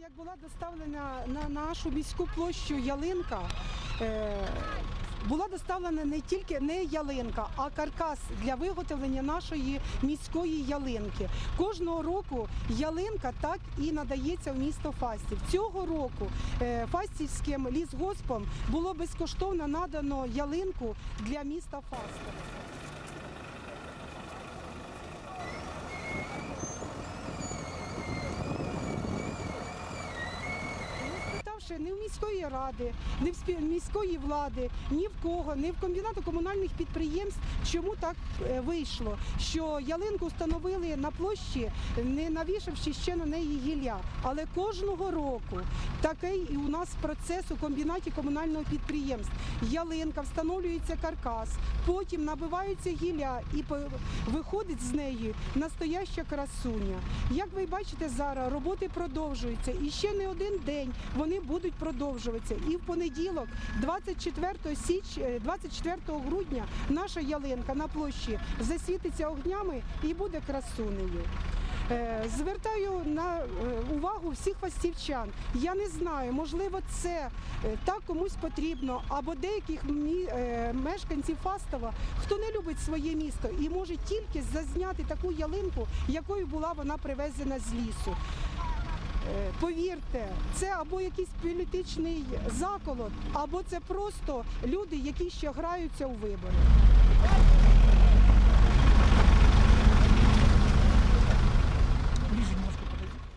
як була доставлена на нашу міську площу ялинка, е, була доставлена не тільки не ялинка, а каркас для виготовлення нашої міської ялинки. Кожного року ялинка так і надається в місто Фастів. Цього року е, Фастівським лісгоспом було безкоштовно надано ялинку для міста Фастова. Не ні в міської ради, ні в міської влади, ні в кого, ні в комбінату комунальних підприємств, чому так е, вийшло, що ялинку встановили на площі, не навішавши ще на неї гілля. Але кожного року такий і у нас процес у комбінаті комунального підприємств. Ялинка встановлюється каркас, потім набиваються гілля і виходить з неї настояща красуня. Як ви бачите зараз, роботи продовжуються і ще не один день вони будуть продовжуватися. І в понеділок, 24 січ, е, 24 грудня, наша ялинка на площі засвітиться огнями і буде красунею. Е, Звертаю на е, увагу всіх фастівчан. Я не знаю, можливо, це е, так комусь потрібно, або деяких е, мешканців Фастова, хто не любить своє місто і може тільки зазняти таку ялинку, якою була вона привезена з лісу. Е, Повірте, це або якийсь політичний заколот, або це просто люди, які ще граються у вибори.